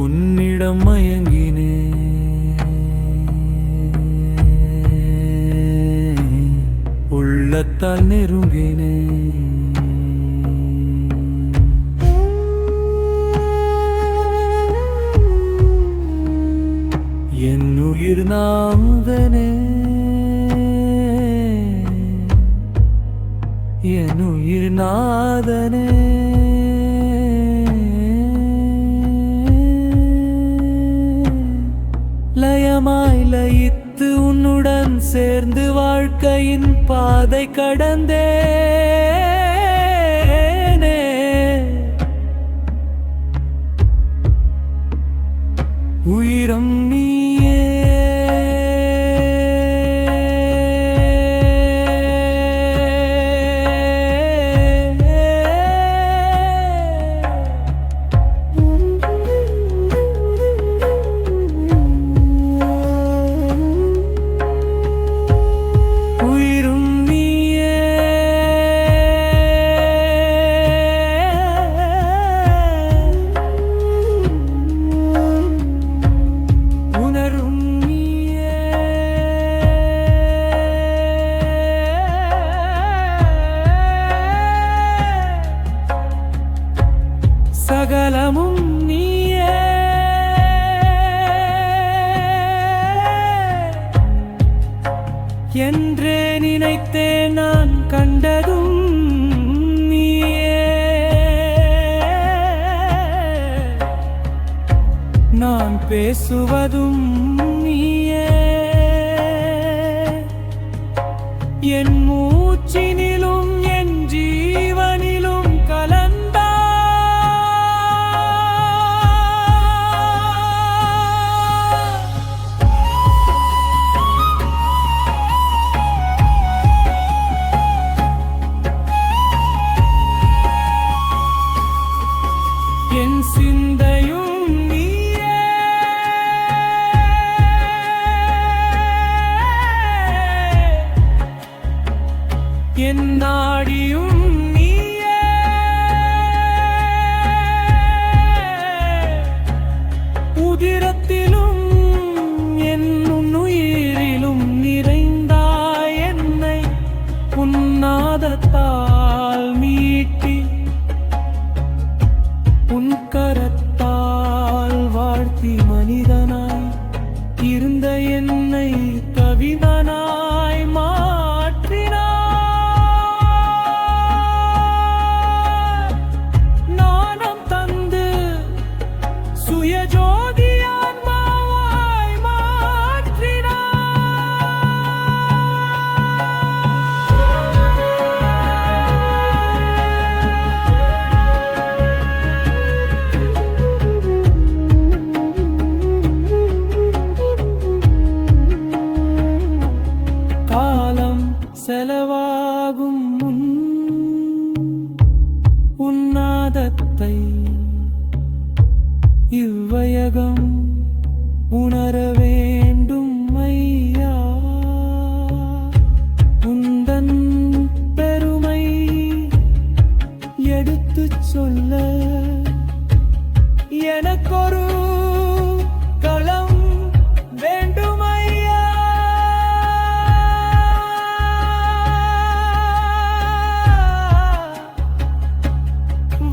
உன்னிடம் மயங்கினே உள்ளத்தால் நெருங்கினேன். நாதனே என் உயிர் நாதனே லயமாய் லயித்து உன்னுடன் சேர்ந்து வாழ்க்கையின் பாதை கடந்தே. என்றே நினைத்தேன் நான் கண்டதும் நீயே. நான் பேசுவதும் நீயே. என் என் நாடியும்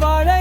var det